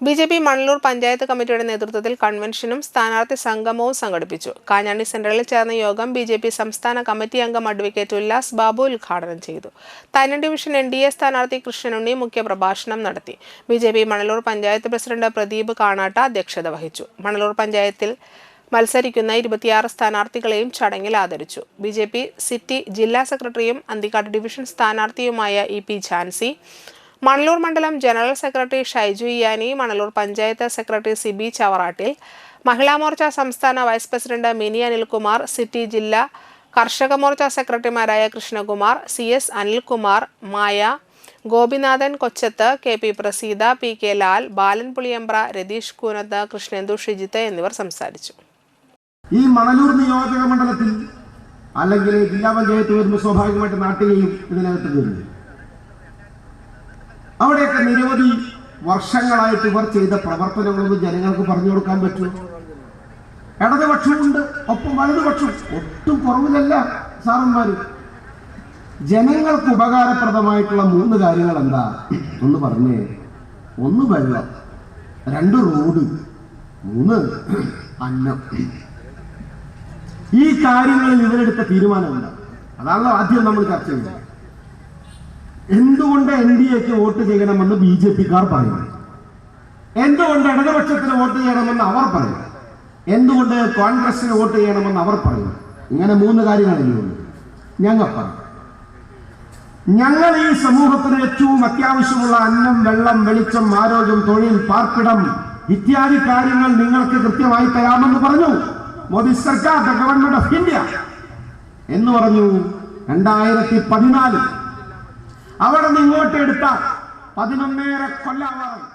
B J P Manalur panchayat കമ്മിറ്റിയുടെ നേതൃത്വത്തിൽ കൺവെൻഷനും സ്ഥാനാർത്ഥി സംഗമവും സംഘടിപ്പിച്ചു. കാഞ്ഞാണി സെന്ററിൽ ചേർന്ന യോഗം ബി ജെ പി സംസ്ഥാന കമ്മിറ്റി അംഗം അഡ്വക്കേറ്റ് ഉല്ലാസ് ബാബു ഉദ്ഘാടനം ചെയ്തു. തന്നെ ഡിവിഷൻ എൻ ഡി എ സ്ഥാനാർത്ഥി കൃഷ്ണനുണ്ണി മുഖ്യപ്രഭാഷണം നടത്തി. B J P Manalur panchayat president Pradeep Kanatta അധ്യക്ഷത വഹിച്ചു. മണലൂർ പഞ്ചായത്തിൽ മത്സരിക്കുന്ന ഇരുപത്തിയാറ് സ്ഥാനാർത്ഥികളെയും ചടങ്ങിൽ ആദരിച്ചു. ബി ജെ പി സിറ്റി ജില്ലാ സെക്രട്ടറിയും അന്തിക്കാട് ഡിവിഷൻ സ്ഥാനാർത്ഥിയുമായ ഇ പി ഝാൻസി മണലൂർ മണ്ഡലം general secretary Shaiju Iyani Manalur panchayat secretary Sibi Chavarattil Mahila Morcha സംസ്ഥാന vice president Mini Anilkumar city ജില്ലാ കർഷക മോർച്ച സെക്രട്ടറിമാരായ Krishnakumar C S Anilkumar Maya Gopinathan Kochath K P Praseetha P K Lal Balan Puliyambra Ratheesh Koonath Krishnendu Shijith എന്നിവർ സംസാരിച്ചു. ഈ മണലൂർ നിയോജക മണ്ഡലത്തിൽ അല്ലെങ്കിൽ ജില്ലാ പഞ്ചായത്ത് വരുമ്പോൾ സ്വാഭാവികമായിട്ട് നാട്ടുകയും ഇതിനകത്ത് വരുന്നു. അവിടെയൊക്കെ നിരവധി വർഷങ്ങളായിട്ട് ഇവർ ചെയ്ത പ്രവർത്തനങ്ങളൊന്നും ജനങ്ങൾക്ക് പറഞ്ഞു കൊടുക്കാൻ പറ്റുമോ ഇടതുപക്ഷമുണ്ട് ഒപ്പം വലതുപക്ഷം. ഒട്ടും കുറവിലല്ല സാറന്മാര്. ജനങ്ങൾക്ക് ഉപകാരപ്രദമായിട്ടുള്ള മൂന്ന് കാര്യങ്ങൾ എന്താ? ഒന്ന് പറഞ്ഞേ. ഒന്ന് വെള്ളം രണ്ട് റോഡ് മൂന്ന് അന്നം. ഈ കാര്യങ്ങളിൽ ഇവരെടുത്ത തീരുമാനമുണ്ട് അതാണല്ലോ ആദ്യം നമ്മൾ ചർച്ച ചെയ്യുന്നത്. എന്തുകൊണ്ട് എൻ ഡി എക്ക് വോട്ട് ചെയ്യണമെന്ന് ബി ജെ പിക്കാർ പറയുന്നു എന്തുകൊണ്ട് ഇടതുപക്ഷത്തിന് വോട്ട് ചെയ്യണമെന്ന് അവർ പറയുന്നു എന്തുകൊണ്ട് കോൺഗ്രസിന് വോട്ട് ചെയ്യണമെന്ന് അവർ പറയുന്നു ഇങ്ങനെ മൂന്ന് കാര്യങ്ങളല്ലേ ഉള്ളൂ. ഞങ്ങൾ പറയും. ഞങ്ങൾ ഈ സമൂഹത്തിന് ഏറ്റവും അത്യാവശ്യമുള്ള അന്നം വെള്ളം വെളിച്ചം ആരോഗ്യം തൊഴിൽ പാർപ്പിടം ഇത്യാദി കാര്യങ്ങൾ നിങ്ങൾക്ക് കൃത്യമായി തരാമെന്ന് പറഞ്ഞു. മോദി സർക്കാർ ദ ഗവൺമെന്റ് ഓഫ് ഇന്ത്യ എന്ന് പറഞ്ഞു. രണ്ടായിരത്തി പതിനാല് അവിടെ നിന്ന് ഇങ്ങോട്ട് എടുത്ത പതിനൊന്നേറെ കൊല്ലാവാറുണ്ട്.